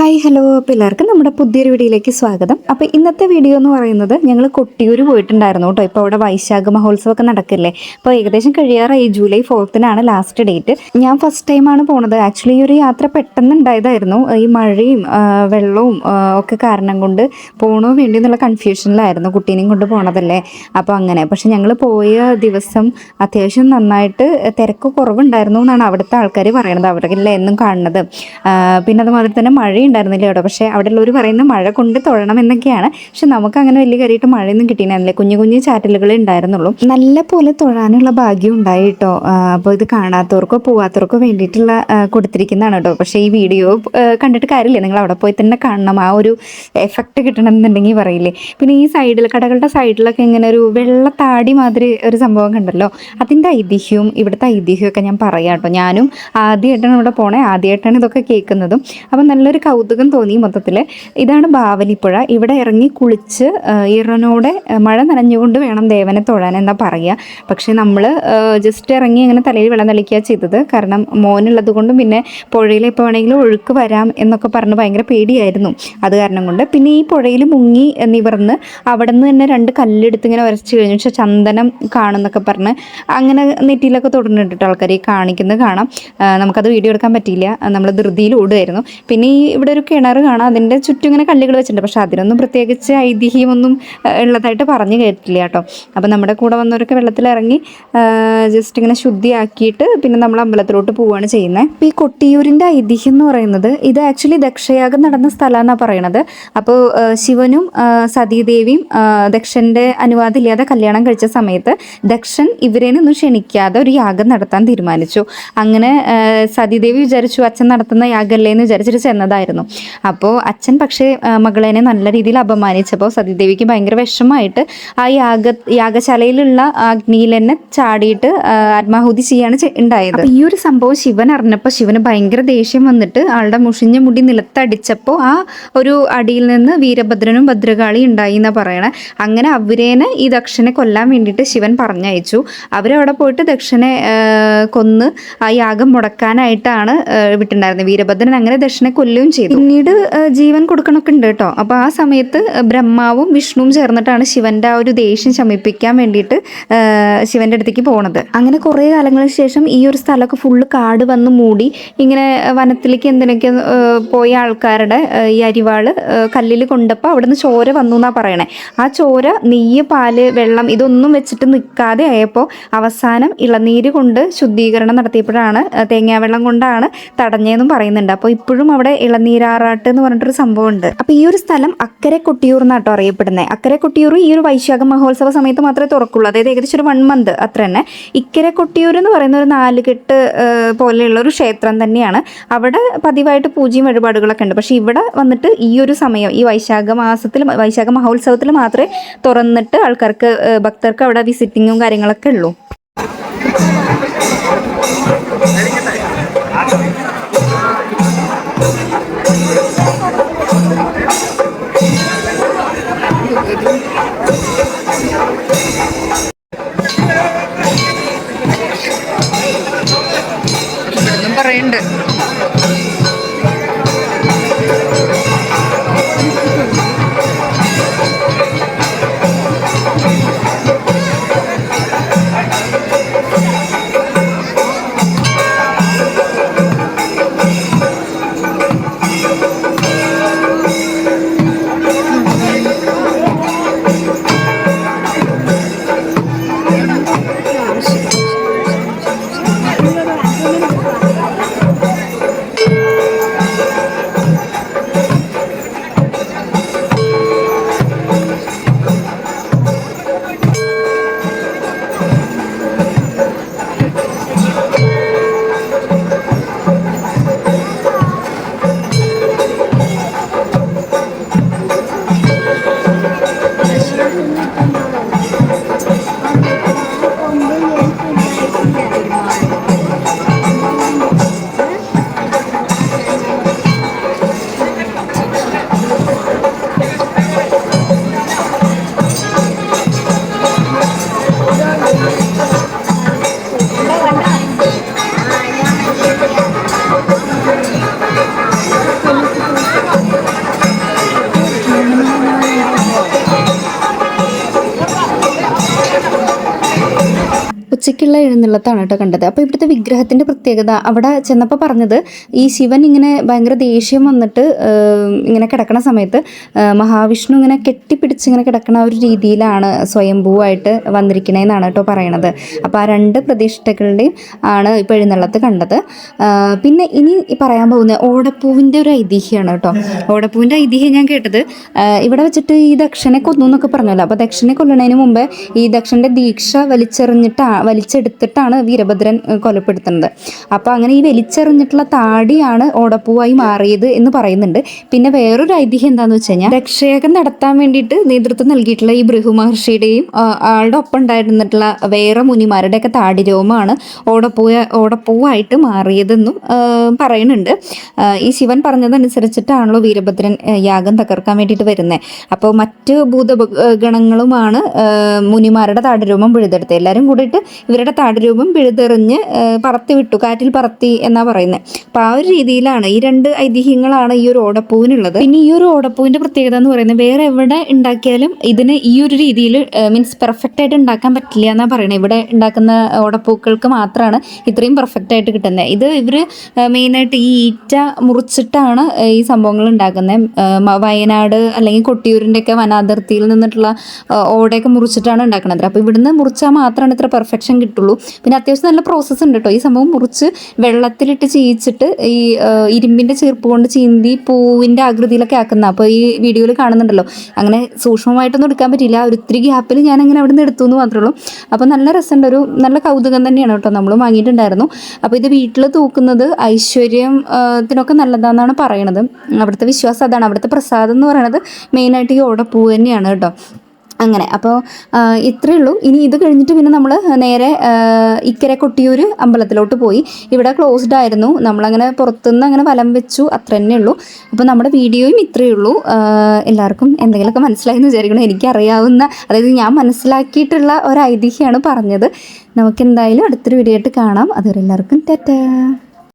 Hi hello. അപ്പോൾ എല്ലാവർക്കും നമ്മുടെ പുതിയൊരു വീഡിയോയിലേക്ക് സ്വാഗതം. അപ്പോൾ ഇന്നത്തെ വീഡിയോ എന്ന് പറയുന്നത് ഞങ്ങൾ കൊട്ടിയൂർ പോയിട്ടുണ്ടായിരുന്നു കേട്ടോ. ഇപ്പോൾ അവിടെ വൈശാഖ മഹോത്സവമൊക്കെ നടക്കില്ലേ? അപ്പോൾ ഏകദേശം കഴിയാറായി. ജൂലൈ ഫോർത്തിനാണ് ലാസ്റ്റ് ഡേറ്റ് ഞാൻ ഫസ്റ്റ് ടൈമാണ് പോണത്. ആക്ച്വലി ഈ ഒരു യാത്ര പെട്ടെന്ന് ഉണ്ടായതായിരുന്നു. ഈ മഴയും വെള്ളവും ഒക്കെ കാരണം കൊണ്ട് പോണോ വേണ്ടി എന്നുള്ള കൺഫ്യൂഷനിലായിരുന്നു കുട്ടീനെയും കൊണ്ട് പോണതല്ലേ? അപ്പോൾ അങ്ങനെ. പക്ഷെ ഞങ്ങൾ പോയ ദിവസം അത്യാവശ്യം നന്നായിട്ട് തിരക്ക് കുറവുണ്ടായിരുന്നു എന്നാണ് അവിടുത്തെ ആൾക്കാർ പറയണത്. അവരില്ല എന്നും കാണുന്നത്. പിന്നെ അതുമാതിരി തന്നെ മഴ ഉണ്ടായിരുന്നില്ല കേട്ടോ പക്ഷേ അവിടെ ഉള്ളവർ പറയുന്നത് മഴ കൊണ്ട് തൊഴണം എന്നൊക്കെയാണ്. പക്ഷെ നമുക്ക് അങ്ങനെ വലിയ കാര്യമായിട്ട് മഴയൊന്നും കിട്ടിയിരുന്നില്ല കുഞ്ഞു കുഞ്ഞു ചാറ്റലുകൾ ഉണ്ടായിരുന്നുള്ളൂ. നല്ല പോലെ തൊഴാനുള്ള ഭാഗ്യം ഉണ്ടായി കേട്ടോ. അപ്പോൾ ഇത് കാണാത്തവർക്കോ പോവാത്തവർക്കോ വേണ്ടിയിട്ടുള്ള കൊടുത്തിരിക്കുന്നതാണ് കേട്ടോ. പക്ഷേ ഈ വീഡിയോ കണ്ടിട്ട് കാര്യമില്ല? നിങ്ങൾ അവിടെ പോയി തന്നെ കാണണം. ആ ഒരു എഫക്റ്റ് കിട്ടണം എന്നുണ്ടെങ്കിൽ പറയില്ലേ? പിന്നെ ഈ സൈഡിൽ കടകളുടെ സൈഡിലൊക്കെ ഇങ്ങനെ ഒരു വെള്ളത്താടി മാതിരി ഒരു സംഭവം കണ്ടല്ലോ? അതിന്റെ ഐതിഹ്യവും ഇവിടുത്തെ ഐതിഹ്യമൊക്കെ ഞാൻ പറയാം കേട്ടോ. ഞാനും ആദ്യമായിട്ടാണ് ഇവിടെ പോണേ. ആദ്യമായിട്ടാണ് ഇതൊക്കെ കേൾക്കുന്നതും. അപ്പം നല്ലൊരു കൗതുകം തോന്നി മൊത്തത്തിൽ ഇതാണ് ബാവലിപ്പുഴ. ഇവിടെ ഇറങ്ങി കുളിച്ച് ഇറനോടെ മഴ നനഞ്ഞുകൊണ്ട് വേണം ദേവനെ തൊഴാൻ എന്താ പറയുക പക്ഷേ നമ്മൾ ജസ്റ്റ് ഇറങ്ങി അങ്ങനെ തലയിൽ വെള്ളം തളിക്കുക ചെയ്തത്. കാരണം മോനുള്ളത് കൊണ്ടും പിന്നെ പുഴയിൽ എപ്പോൾ വേണമെങ്കിലും ഒഴുക്ക് വരാം എന്നൊക്കെ പറഞ്ഞ് ഭയങ്കര പേടിയായിരുന്നു. അത് കാരണം കൊണ്ട്. പിന്നെ ഈ പുഴയിൽ മുങ്ങി നിവർന്ന് അവിടെ നിന്ന് തന്നെ രണ്ട് കല്ലെടുത്ത് ഇങ്ങനെ വരച്ച് കഴിഞ്ഞു. പക്ഷേ ചന്ദനം കാണുന്നൊക്കെ പറഞ്ഞ് അങ്ങനെ നെറ്റിയിലൊക്കെ തുടർന്നിട്ടിട്ട് ആൾക്കാർ ഈ കാണിക്കുന്നത് കാണാം. നമുക്കത് വീഡിയോ എടുക്കാൻ പറ്റിയില്ല. നമ്മൾ ധൃതിയിൽ ഓടുമായിരുന്നു പിന്നെ ഈ ഇവിടെ ഒരു കിണർ കാണാം. അതിന്റെ ചുറ്റും ഇങ്ങനെ കല്ലുകൾ വെച്ചിട്ടുണ്ട്. പക്ഷേ അതിനൊന്നും പ്രത്യേകിച്ച് ഐതിഹ്യമൊന്നും ഉള്ളതായിട്ട് പറഞ്ഞു കേട്ടില്ല കേട്ടോ. അപ്പോൾ നമ്മുടെ കൂടെ വന്നവരൊക്കെ വെള്ളത്തിലിറങ്ങി ജസ്റ്റ് ഇങ്ങനെ ശുദ്ധിയാക്കിയിട്ട് പിന്നെ നമ്മൾ അമ്പലത്തിലോട്ട് പോവുകയാണ് ചെയ്യുന്നത് അപ്പോൾ ഈ കൊട്ടിയൂരിന്റെ ഐതിഹ്യം എന്ന് പറയുന്നത് ഇത് ആക്ച്വലി ദക്ഷയാഗം നടന്ന സ്ഥലമെന്നാണ് പറയണത്. അപ്പോൾ ശിവനും സതീദേവിയും ദക്ഷന്റെ അനുവാദം ഇല്ലാതെ കല്യാണം കഴിച്ച സമയത്ത് ദക്ഷൻ ഇവരേനൊന്നും ക്ഷണിക്കാതെ ഒരു യാഗം നടത്താൻ തീരുമാനിച്ചു. അങ്ങനെ സതീദേവി വിചാരിച്ചു അച്ഛൻ നടത്തുന്ന യാഗമല്ലേ? എന്ന് വിചാരിച്ചിട്ട് ചെന്നതായിരുന്നു. അപ്പോൾ അച്ഛൻ പക്ഷേ മകളേനെ നല്ല രീതിയിൽ അപമാനിച്ചപ്പോൾ സതീദേവിക്ക് ഭയങ്കര വിഷമമായിട്ട് ആ യാഗ യാഗശാലയിലുള്ള അഗ്നിയിൽ തന്നെ ചാടിയിട്ട് ആത്മാഹുതി ചെയ്യാണ് ഉണ്ടായത്. ഈ ഒരു സംഭവം ശിവൻ അറിഞ്ഞപ്പോൾ ശിവന് ഭയങ്കര ദേഷ്യം വന്നിട്ട് ആളുടെ മുഷിഞ്ഞ മുടി നിലത്തടിച്ചപ്പോൾ ആ ഒരു അടിയിൽ നിന്ന് വീരഭദ്രനും ഭദ്രകാളി ഉണ്ടായി എന്നാണ് പറയണേ. അങ്ങനെ അവരേനെ ഈ ദക്ഷനെ കൊല്ലാൻ വേണ്ടിയിട്ട് ശിവൻ പറഞ്ഞയച്ചു. അവരവിടെ പോയിട്ട് ദക്ഷനെ കൊന്ന് ആ യാഗം മുടക്കാനായിട്ടാണ് വിട്ടിട്ടുണ്ടായിരുന്നത് വീരഭദ്രൻ അങ്ങനെ ദക്ഷനെ കൊല്ലുകയും ചെയ്തു. പിന്നീട് ജീവൻ കൊടുക്കണമൊക്കെ ഉണ്ട് കേട്ടോ. അപ്പോൾ ആ സമയത്ത് ബ്രഹ്മാവും വിഷ്ണുവും ചേർന്നിട്ടാണ് ശിവന്റെ ആ ഒരു ദേഷ്യം ശമിപ്പിക്കാൻ വേണ്ടിയിട്ട് ശിവന്റെ അടുത്തേക്ക് പോണത്. അങ്ങനെ കുറേ കാലങ്ങൾക്ക് ശേഷം ഈ ഒരു സ്ഥലമൊക്കെ ഫുള്ള് കാട് വന്ന് മൂടി ഇങ്ങനെ വനത്തിലേക്ക് എന്തിനൊക്കെ പോയ ആൾക്കാരുടെ ഈ അരിവാൾ കല്ലിൽ കൊണ്ടപ്പോൾ അവിടുന്ന് ചോര വന്നു എന്നാ പറയണേ. ആ ചോര നെയ്യ് പാൽ വെള്ളം ഇതൊന്നും വെച്ചിട്ട് നിൽക്കാതെ ആയപ്പോൾ അവസാനം ഇളനീര് കൊണ്ട് ശുദ്ധീകരണം നടത്തിയപ്പോഴാണ് തേങ്ങാവെള്ളം കൊണ്ടാണ് തടഞ്ഞതെന്നും പറയുന്നുണ്ട്. അപ്പോൾ ഇപ്പോഴും അവിടെ ഇളനീരാറാട്ട് എന്ന് പറഞ്ഞിട്ടൊരു സംഭവം ഉണ്ട് അപ്പോൾ ഈ ഒരു സ്ഥലം അക്കരെ കൊട്ടിയൂർ എന്നാട്ടോ അറിയപ്പെടുന്നത് അക്കരെ കൊട്ടിയൂർ ഈ ഒരു വൈശാഖ മഹോത്സവ സമയത്ത് മാത്രമേ തുറക്കുള്ളൂ. അതായത് ഏകദേശം ഒരു വൺ മന്ത് അത്ര തന്നെ. ഇക്കരെ കൊട്ടിയൂർ എന്ന് പറയുന്ന ഒരു നാലുകെട്ട് പോലെയുള്ള ഒരു ക്ഷേത്രം തന്നെയാണ്. അവിടെ പതിവായിട്ട് പൂജയും വഴിപാടുകളൊക്കെ ഉണ്ട്. പക്ഷേ ഇവിടെ വന്നിട്ട് ഈ ഒരു സമയം ഈ വൈശാഖ മാസത്തിൽ വൈശാഖ മഹോത്സവത്തിൽ മാത്രമേ തുറന്നിട്ട് ആൾക്കാർക്ക് ഭക്തർക്ക് അവിടെ വിസിറ്റിങ്ങും കാര്യങ്ങളൊക്കെ ഉള്ളൂ. ハハハハ! ഉച്ചയ്ക്കുള്ള എഴുന്നള്ളത്താണ് കേട്ടോ കണ്ടത്. അപ്പോൾ ഇവിടുത്തെ വിഗ്രഹത്തിന്റെ പ്രത്യേകത അവിടെ ചെന്നപ്പോൾ പറഞ്ഞത് ഈ ശിവൻ ഇങ്ങനെ ഭയങ്കര ദേഷ്യം വന്നിട്ട് ഇങ്ങനെ കിടക്കണ സമയത്ത് മഹാവിഷ്ണു ഇങ്ങനെ കെട്ടിപ്പിടിച്ച് ഇങ്ങനെ കിടക്കണ ഒരു രീതിയിലാണ് സ്വയംഭൂവായിട്ട് വന്നിരിക്കണേന്നാണ് കേട്ടോ പറയണത്. അപ്പോൾ ആ രണ്ട് പ്രതിഷ്ഠകളുടെയും ആണ് ഇപ്പോൾ എഴുന്നള്ളത്ത് കണ്ടത്. പിന്നെ ഇനി പറയാൻ പോകുന്ന ഓടപ്പൂവിന്റെ ഒരു ഐതിഹ്യമാണ് കേട്ടോ. ഓടപ്പൂവിന്റെ ഐതിഹ്യം ഞാൻ കേട്ടത് ഇവിടെ വെച്ചിട്ട് ഈ ദക്ഷനെ കൊന്നു എന്നൊക്കെ പറഞ്ഞല്ലോ. അപ്പോൾ ദക്ഷനെ കൊല്ലണതിന് മുമ്പേ ഈ ദക്ഷന്റെ ദീക്ഷ വലിച്ചെറിഞ്ഞിട്ടാ വലിച്ചെടുത്തിട്ടാണ് വീരഭദ്രൻ കൊലപ്പെടുത്തുന്നത്. അപ്പോൾ അങ്ങനെ ഈ വലിച്ചെറിഞ്ഞിട്ടുള്ള താടിയാണ് ഓടപ്പൂവായി മാറിയത് എന്ന് പറയുന്നുണ്ട്. പിന്നെ വേറൊരു ഐതിഹ്യം എന്താണെന്ന് വെച്ച് കഴിഞ്ഞാൽ രക്ഷയാഗം നടത്താൻ വേണ്ടിയിട്ട് നേതൃത്വം നൽകിയിട്ടുള്ള ഈ ഭൃഹു മഹർഷിയുടെയും ആളുടെ ഒപ്പം ഉണ്ടായിരുന്നിട്ടുള്ള വേറെ മുനിമാരുടെയൊക്കെ താടി രോമാണ് ഓടപ്പൂവ ഓടപ്പൂവായിട്ട് മാറിയതെന്നും പറയുന്നുണ്ട്. ഈ ശിവൻ പറഞ്ഞതനുസരിച്ചിട്ടാണല്ലോ വീരഭദ്രൻ യാഗം തകർക്കാൻ വേണ്ടിയിട്ട് വരുന്നത് അപ്പോൾ മറ്റ് ഭൂതഗണങ്ങളുമാണ് മുനിമാരുടെ താടി രോമം പിഴുതെടുത്തത്. എല്ലാവരും കൂടിയിട്ട് ഇവരുടെ താടരൂപം പിഴുതെറിഞ്ഞ് പറത്തി വിട്ടു. കാറ്റിൽ പറത്തി എന്നാ പറയുന്നത് അപ്പോൾ ആ ഒരു രീതിയിലാണ് ഈ രണ്ട് ഐതിഹ്യങ്ങളാണ് ഈ ഒരു ഓടപ്പൂവിനുള്ളത്. പിന്നെ ഈ ഒരു ഓടപ്പൂവിന്റെ പ്രത്യേകത എന്ന് പറയുന്നത് വേറെ എവിടെ ഉണ്ടാക്കിയാലും ഇതിന് ഈ ഒരു രീതിയിൽ മീൻസ് പെർഫെക്റ്റ് ആയിട്ട് ഉണ്ടാക്കാൻ പറ്റില്ല എന്നാണ് പറയുന്നത് ഇവിടെ ഉണ്ടാക്കുന്ന ഓടപ്പൂക്കൾക്ക് മാത്രമാണ് ഇത്രയും പെർഫെക്റ്റ് ആയിട്ട് കിട്ടുന്നത് ഇത് ഇവർ മെയിനായിട്ട് ഈ ഈറ്റ മുറിച്ചിട്ടാണ് ഈ സംഭവങ്ങൾ ഉണ്ടാക്കുന്നത് വയനാട് അല്ലെങ്കിൽ കൊട്ടിയൂരിന്റെയൊക്കെ വനാതിർത്തിയിൽ നിന്നിട്ടുള്ള ഓടയൊക്കെ മുറിച്ചിട്ടാണ് ഉണ്ടാക്കുന്നത് അപ്പോൾ ഇവിടുന്ന് മുറിച്ചാൽ മാത്രമാണ് ഇത്ര പെർഫെക്ഷൻ കിട്ടുള്ളൂ. പിന്നെ അത്യാവശ്യം നല്ല പ്രോസസ്സ് ഉണ്ട് കേട്ടോ ഈ സംഭവം മുറിച്ച് വെള്ളത്തിലിട്ട് ചീയിച്ചിട്ട് ഈ ഇരുമ്പിന്റെ ചീർപ്പ് കൊണ്ട് ചീന്തി പൂവിന്റെ ആകൃതിയിലൊക്കെ ആക്കുന്ന. അപ്പോൾ ഈ വീഡിയോയിൽ കാണുന്നുണ്ടല്ലോ. അങ്ങനെ സൂക്ഷ്മമായിട്ടൊന്നും എടുക്കാൻ പറ്റില്ല ഒരു ഇത്തിരി ഗ്യാപ്പിൽ ഞാൻ അങ്ങനെ അവിടെ നിന്ന് എടുത്തു എന്ന് മാത്രമേ ഉള്ളൂ. അപ്പോൾ നല്ല രസമുണ്ട്. ഒരു നല്ല കൗതുകം തന്നെയാണ് കേട്ടോ നമ്മൾ വാങ്ങിയിട്ടുണ്ടായിരുന്നു. അപ്പോൾ ഇത് വീട്ടിൽ തൂക്കുന്നത് ഐശ്വര്യത്തിനൊക്കെ നല്ലതാണെന്നാണ് പറയണത്. അവിടുത്തെ വിശ്വാസം അതാണ്. അവിടുത്തെ പ്രസാദം എന്ന് പറയുന്നത് മെയിനായിട്ട് ഈ ഓടപ്പൂ തന്നെയാണ് കേട്ടോ അങ്ങനെ. അപ്പോൾ ഇത്രയേ ഉള്ളൂ. ഇനി ഇത് കഴിഞ്ഞിട്ട് പിന്നെ നമ്മൾ നേരെ ഇക്കരെ കൊട്ടിയൂർ അമ്പലത്തിലോട്ട് പോയി. ഇവിടെ ക്ലോസ്ഡ് ആയിരുന്നു. നമ്മളങ്ങനെ പുറത്തുനിന്ന് അങ്ങനെ വലം വെച്ചു. അത്ര തന്നെ ഉള്ളൂ. അപ്പോൾ നമ്മുടെ വീഡിയോയും ഇത്രയേ ഉള്ളൂ. എല്ലാവർക്കും എന്തെങ്കിലുമൊക്കെ മനസ്സിലായെന്ന് വിചാരിക്കണം എനിക്കറിയാവുന്ന അതായത് ഞാൻ മനസ്സിലാക്കിയിട്ടുള്ള ഒരു ഐതിഹ്യമാണ് പറഞ്ഞത്. നമുക്ക് എന്തായാലും അടുത്തൊരു വീഡിയോ ആയിട്ട് കാണാം. അതുവരെ എല്ലാവർക്കും ടാറ്റാ.